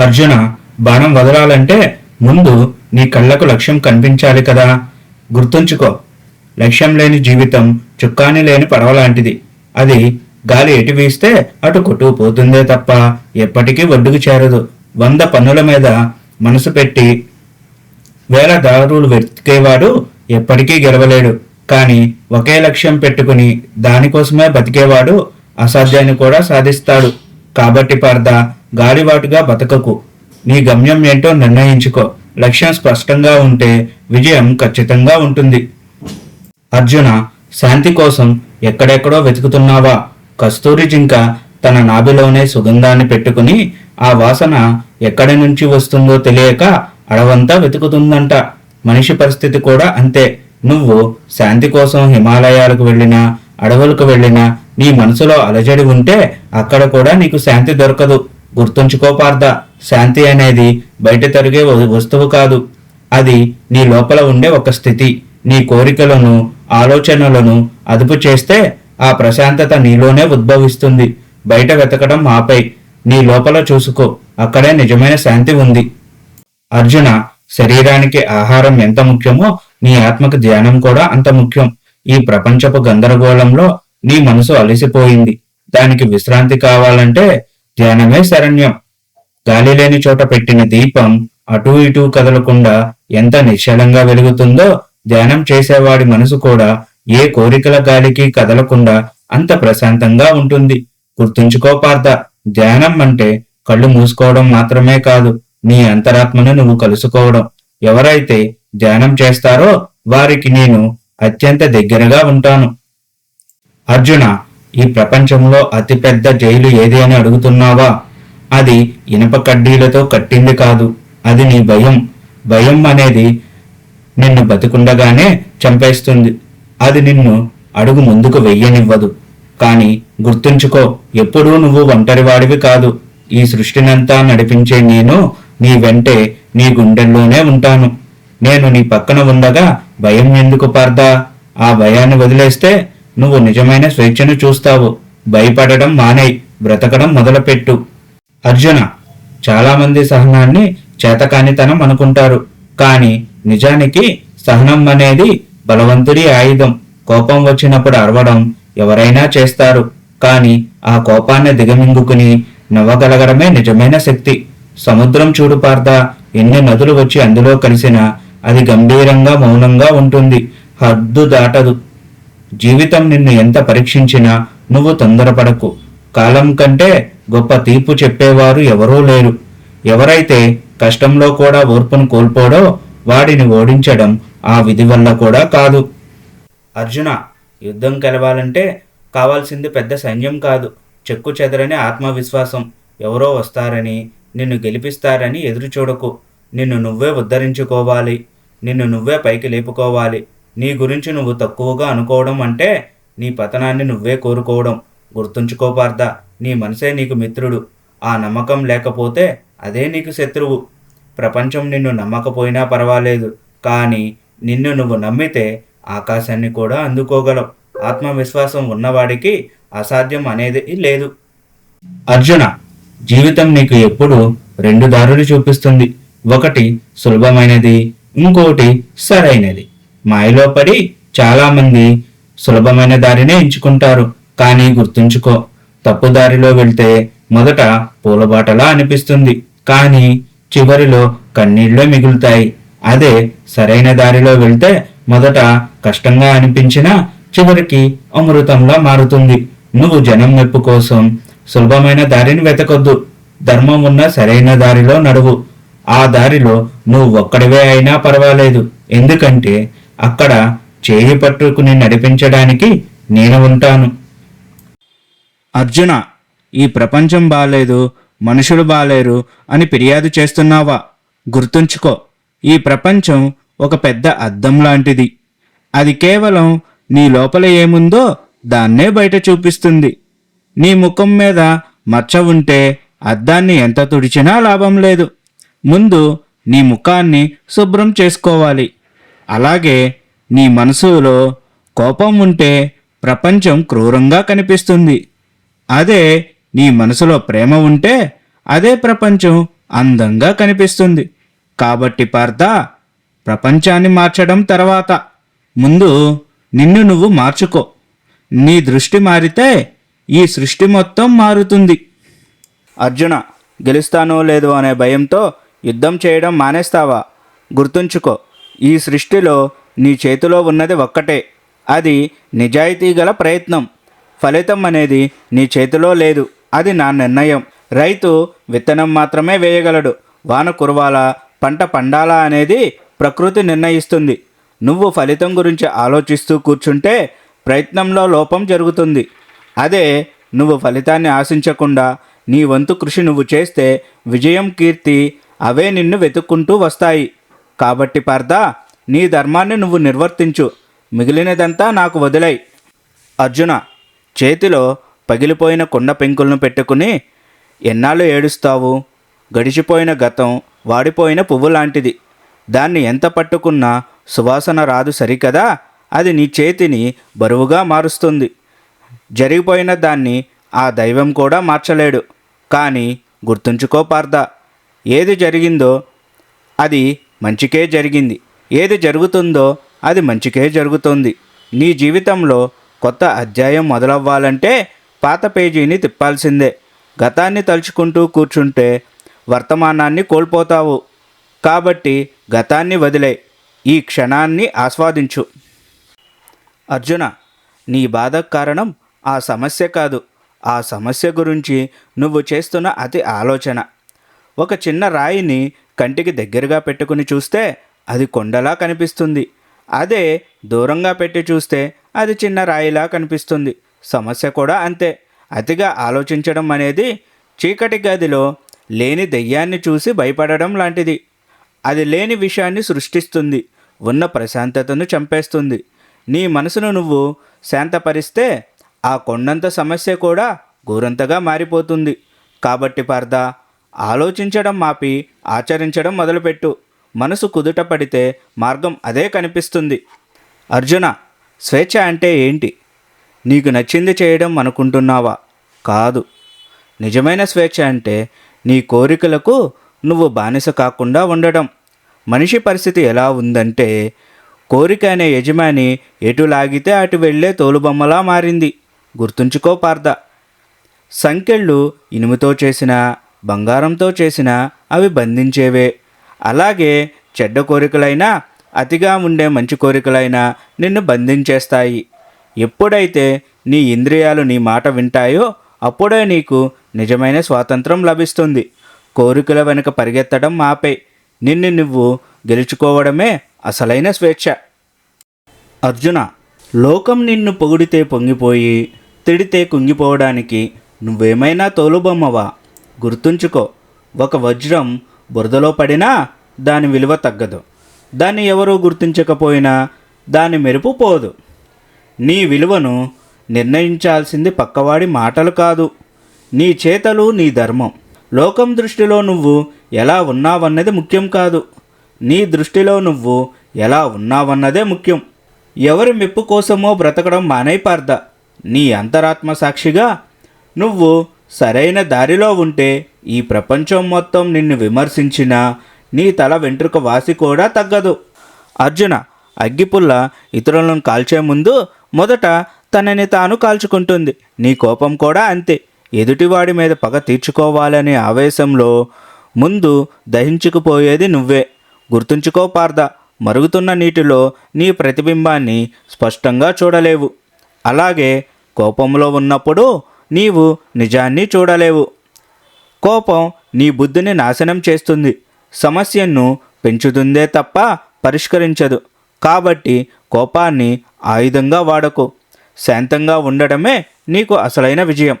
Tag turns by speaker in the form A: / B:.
A: అర్జున బాణం వదలాలంటే ముందు నీ కళ్ళకు లక్ష్యం కనిపించాలి కదా. గుర్తుంచుకో లక్ష్యం లేని జీవితం చుక్కాని లేని పడవ లాంటిది. అది గాలి ఎటు వీస్తే అటు కొట్టుకుపోతుందే తప్ప ఎప్పటికీ ఒడ్డుకు చేరదు. వంద పన్నుల మీద మనసు పెట్టి వేల దారులు వెతికేవాడు ఎప్పటికీ గెలవలేడు. కానీ ఒకే లక్ష్యం పెట్టుకుని దానికోసమే బతికేవాడు అసాధ్యాన్ని కూడా సాధిస్తాడు. కాబట్టి పార్థ గాలివాటుగా బతకకు. నీ గమ్యం ఏంటో నిర్ణయించుకో. లక్ష్యం స్పష్టంగా ఉంటే విజయం ఖచ్చితంగా ఉంటుంది. అర్జున శాంతి కోసం ఎక్కడెక్కడో వెతుకుతున్నావా? కస్తూరి జింక తన నాభిలోనే సుగంధాన్ని పెట్టుకుని ఆ వాసన ఎక్కడి నుంచి వస్తుందో తెలియక అడవంతా వెతుకుతుందంట. మనిషి పరిస్థితి కూడా అంతే. నువ్వు శాంతి కోసం హిమాలయాలకు వెళ్ళినా అడవులకు వెళ్ళినా నీ మనసులో అలజడి ఉంటే అక్కడ కూడా నీకు శాంతి దొరకదు. గుర్తుంచుకో పార్థ శాంతి అనేది బయట తరిగే వ- వస్తువు కాదు. అది నీ లోపల ఉండే ఒక స్థితి. నీ కోరికలను ఆలోచనలను అదుపు చేస్తే ఆ ప్రశాంతత నీలోనే ఉద్భవిస్తుంది. బయట వెతకడం ఆపై నీ లోపల చూసుకో. అక్కడే నిజమైన శాంతి ఉంది. అర్జున శరీరానికి ఆహారం ఎంత ముఖ్యమో నీ ఆత్మకు ధ్యానం కూడా అంత ముఖ్యం. ఈ ప్రపంచపు గందరగోళంలో నీ మనసు అలసిపోయింది. దానికి విశ్రాంతి కావాలంటే ధ్యానమే శరణ్యం. గాలి లేని చోట పెట్టిన దీపం అటూ ఇటూ కదలకుండా ఎంత నిశ్చలంగా వెలుగుతుందో ధ్యానం చేసేవాడి మనసు కూడా ఏ కోరికల గాలికి కదలకుండా అంత ప్రశాంతంగా ఉంటుంది. గుర్తుంచుకో పార్థ ధ్యానం అంటే కళ్ళు మూసుకోవడం మాత్రమే కాదు నీ అంతరాత్మను నువ్వు కలుసుకోవడం. ఎవరైతే ధ్యానం చేస్తారో వారికి నేను అత్యంత దగ్గరగా ఉంటాను. అర్జున ఈ ప్రపంచంలో అతిపెద్ద జైలు ఏది అని అడుగుతున్నావా? అది ఇనప కడ్డీలతో కట్టింది కాదు. అది నీ భయం. భయం అనేది నిన్ను బతికుండగానే చంపేస్తుంది. అది నిన్ను అడుగు ముందుకు వెయ్యనివ్వదు. కానీ గుర్తుంచుకో ఎప్పుడూ నువ్వు ఒంటరివాడివి కాదు. ఈ సృష్టినంతా నడిపించే నేను నీ వెంటే నీ గుండెల్లోనే ఉంటాను. నేను నీ పక్కన ఉండగా భయం ఎందుకు పార్దా? ఆ భయాన్ని వదిలేస్తే నువ్వు నిజమైన స్వేచ్ఛను చూస్తావు. భయపడడం మానేయ్. బ్రతకడం మొదలుపెట్టు. అర్జున చాలామంది సహనాన్ని చేతకానితనం అనుకుంటారు. కానీ నిజానికి సహనం అనేది బలవంతుడి ఆయుధం. కోపం వచ్చినప్పుడు అరవడం ఎవరైనా చేస్తారు. కానీ ఆ కోపాన్ని దిగమింగుకుని నవ్వగలగడమే నిజమైన శక్తి. సముద్రం చూడు పార్థ ఎన్ని నదులు వచ్చి అందులో కలిసినా అది గంభీరంగా మౌనంగా ఉంటుంది. హద్దు దాటదు. జీవితం నిన్ను ఎంత పరీక్షించినా నువ్వు తొందరపడకు. కాలం కంటే గొప్ప తీర్పు చెప్పేవారు ఎవరూ లేరు. ఎవరైతే కష్టంలో కూడా ఓర్పును కోల్పోడో వాడిని ఓడించడం ఆ విధి వల్ల కూడా కాదు. అర్జున యుద్ధం గెలవాలంటే కావాల్సింది పెద్ద సైన్యం కాదు. చెక్కు చెదరని ఆత్మవిశ్వాసం. ఎవరో వస్తారని నిన్ను గెలిపిస్తారని ఎదురుచూడకు. నిన్ను నువ్వే ఉద్ధరించుకోవాలి. నిన్ను నువ్వే పైకి లేపుకోవాలి. నీ గురించి నువ్వు తక్కువగా అనుకోవడం అంటే నీ పతనాన్ని నువ్వే కోరుకోవడం. గుర్తుంచుకో పార్థ నీ మనసే నీకు మిత్రుడు. ఆ నమ్మకం లేకపోతే అదే నీకు శత్రువు. ప్రపంచం నిన్ను నమ్మకపోయినా పర్వాలేదు కానీ నిన్ను నువ్వు నమ్మితే ఆకాశాన్ని కూడా అందుకోగలవు. ఆత్మవిశ్వాసం ఉన్నవాడికి అసాధ్యం అనేది లేదు. అర్జున జీవితం నీకు ఎప్పుడు రెండు దారులు చూపిస్తుంది. ఒకటి సులభమైనది ఇంకోటి సరైనది. మాయలో పడి చాలామంది సులభమైన దారినే ఎంచుకుంటారు. కానీ గుర్తుంచుకో తప్పు దారిలో వెళ్తే మొదట పూలబాటలా అనిపిస్తుంది. కానీ చివరిలో కన్నీళ్ళే మిగులుతాయి. అదే సరైన దారిలో వెళ్తే మొదట కష్టంగా అనిపించినా చివరికి అమృతంలా మారుతుంది. నువ్వు జనం మెప్పు కోసం సులభమైన దారిని వెతకొద్దు. ధర్మం ఉన్న సరైన దారిలో నడువు. ఆ దారిలో నువ్వు ఒక్కడివే అయినా పర్వాలేదు. ఎందుకంటే అక్కడ చేయి పట్టుకుని నడిపించడానికి నేను ఉంటాను. అర్జున ఈ ప్రపంచం బాలేదు మనుషులు బాలేరు అని ఫిర్యాదు చేస్తున్నావా? గుర్తుంచుకో ఈ ప్రపంచం ఒక పెద్ద అద్దం లాంటిది. అది కేవలం నీ లోపల ఏముందో దాన్నే బయట చూపిస్తుంది. నీ ముఖం మీద మచ్చ ఉంటే అద్దాన్ని ఎంత తుడిచినా లాభం లేదు. ముందు నీ ముఖాన్ని శుభ్రం చేసుకోవాలి. అలాగే నీ మనసులో కోపం ఉంటే ప్రపంచం క్రూరంగా కనిపిస్తుంది. అదే నీ మనసులో ప్రేమ ఉంటే అదే ప్రపంచం అందంగా కనిపిస్తుంది. కాబట్టి పార్థ ప్రపంచాన్ని మార్చడం తర్వాత ముందు నిన్ను నువ్వు మార్చుకో. నీ దృష్టి మారితే ఈ సృష్టి మొత్తం మారుతుంది. అర్జున గెలుస్తానో లేదో అనే భయంతో యుద్ధం చేయడం మానేస్తావా? గుర్తుంచుకో. ఈ సృష్టిలో నీ చేతిలో ఉన్నది ఒక్కటే. అది నిజాయితీ గల ప్రయత్నం. ఫలితం అనేది నీ చేతిలో లేదు. అది నా నిర్ణయం. రైతు విత్తనం మాత్రమే వేయగలడు. వాన కురవాలా పంట పండాలా అనేది ప్రకృతి నిర్ణయిస్తుంది. నువ్వు ఫలితం గురించి ఆలోచిస్తూ కూర్చుంటే ప్రయత్నంలో లోపం జరుగుతుంది. అదే నువ్వు ఫలితాన్ని ఆశించకుండా నీ వంతు కృషి నువ్వు చేస్తే విజయం కీర్తి అవే నిన్ను వెతుక్కుంటూ వస్తాయి. కాబట్టి పార్థ నీ ధర్మాన్ని నువ్వు నిర్వర్తించు. మిగిలినదంతా నాకు వదిలై. అర్జున చేతిలో పగిలిపోయిన కుండ పెంకులను పెట్టుకుని ఎన్నాళ్ళు ఏడుస్తావు? గడిచిపోయిన గతం వాడిపోయిన పువ్వు లాంటిది. దాన్ని ఎంత పట్టుకున్నా సువాసన రాదు సరికదా? అది నీ చేతిని బరువుగా మారుస్తుంది. జరిగిపోయిన దాన్ని ఆ దైవం కూడా మార్చలేడు. కానీ గుర్తుంచుకో పార్థ ఏది జరిగిందో అది మంచికే జరిగింది. ఏది జరుగుతుందో అది మంచికే జరుగుతుంది. నీ జీవితంలో కొత్త అధ్యాయం మొదలవ్వాలంటే పాత పేజీని తిప్పాల్సిందే. గతాన్ని తలుచుకుంటూ కూర్చుంటే వర్తమానాన్ని కోల్పోతావు. కాబట్టి గతాన్ని వదిలే. ఈ క్షణాన్ని ఆస్వాదించు. అర్జున నీ బాధకు కారణం ఆ సమస్య కాదు. ఆ సమస్య గురించి నువ్వు చేస్తున్న అతి ఆలోచన. ఒక చిన్న రాయిని కంటికి దగ్గరగా పెట్టుకుని చూస్తే అది కొండలా కనిపిస్తుంది. అదే దూరంగా పెట్టి చూస్తే అది చిన్న రాయిలా కనిపిస్తుంది. సమస్య కూడా అంతే. అతిగా ఆలోచించడం అనేది చీకటి గదిలో లేని దెయ్యాన్ని చూసి భయపడడం లాంటిది. అది లేని విషయాన్ని సృష్టిస్తుంది. ఉన్న ప్రశాంతతను చంపేస్తుంది. నీ మనసును నువ్వు శాంతపరిస్తే ఆ కొండంత సమస్య కూడా గోరంతగా మారిపోతుంది. కాబట్టి పార్థ ఆలోచించడం మాపి ఆచరించడం మొదలుపెట్టు. మనసు కుదుట పడితే మార్గం అదే కనిపిస్తుంది. అర్జున స్వేచ్ఛ అంటే ఏంటి? నీకు నచ్చింది చేయడం అనుకుంటున్నావా? కాదు. నిజమైన స్వేచ్ఛ అంటే నీ కోరికలకు నువ్వు బానిస కాకుండా ఉండడం. మనిషి పరిస్థితి ఎలా ఉందంటే కోరిక అనే యజమాని ఎటు లాగితే అటు వెళ్ళే తోలుబొమ్మలా మారింది. గుర్తుంచుకో పార్థ. సంఖ్యళ్ళు ఇనుముతో చేసిన బంగారంతో చేసిన అవి బంధించేవే. అలాగే చెడ్డ కోరికలైనా అతిగా ఉండే మంచి కోరికలైనా నిన్ను బంధించేస్తాయి. ఎప్పుడైతే నీ ఇంద్రియాలు నీ మాట వింటాయో అప్పుడే నీకు నిజమైన స్వాతంత్రం లభిస్తుంది. కోరికల వెనుక పరిగెత్తడం ఆపే. నిన్ను నువ్వు గెలుచుకోవడమే అసలైన స్వేచ్ఛ. అర్జున లోకం నిన్ను పొగిడితే పొంగిపోయి తిడితే కుంగిపోవడానికి నువ్వేమైనా తోలుబొమ్మవా? గుర్తుంచుకో ఒక వజ్రం బురదలో పడినా దాని విలువ తగ్గదు. దాన్ని ఎవరూ గుర్తించకపోయినా దాని మెరుపు పోదు. నీ విలువను నిర్ణయించాల్సింది పక్కవాడి మాటలు కాదు. నీ చేతలు నీ ధర్మం. లోకం దృష్టిలో నువ్వు ఎలా ఉన్నావన్నది ముఖ్యం కాదు. నీ దృష్టిలో నువ్వు ఎలా ఉన్నావన్నదే ముఖ్యం. ఎవరి మెప్పు కోసమో బ్రతకడం మానైపార్ద. నీ అంతరాత్మ సాక్షిగా నువ్వు సరైన దారిలో ఉంటే ఈ ప్రపంచం మొత్తం నిన్ను విమర్శించినా నీ తల వెంట్రుక వాసి కూడా తగ్గదు. అర్జున అగ్గిపుల్ల ఇతరులను కాల్చే ముందు మొదట తనని తాను కాల్చుకుంటుంది. నీ కోపం కూడా అంతే. ఎదుటివాడి మీద పగ తీర్చుకోవాలనే ఆవేశంలో ముందు దహించుకుపోయేది నువ్వే. గుర్తుంచుకో పార్ద మరుగుతున్న నీటిలో నీ ప్రతిబింబాన్ని స్పష్టంగా చూడలేవు. అలాగే కోపంలో ఉన్నప్పుడు నీవు నిజాన్ని చూడలేవు. కోపం నీ బుద్ధిని నాశనం చేస్తుంది. సమస్యను పెంచుతుందే తప్ప పరిష్కరించదు. కాబట్టి కోపాన్ని ఆయుధంగా వాడకు. శాంతంగా ఉండడమే నీకు అసలైన విజయం.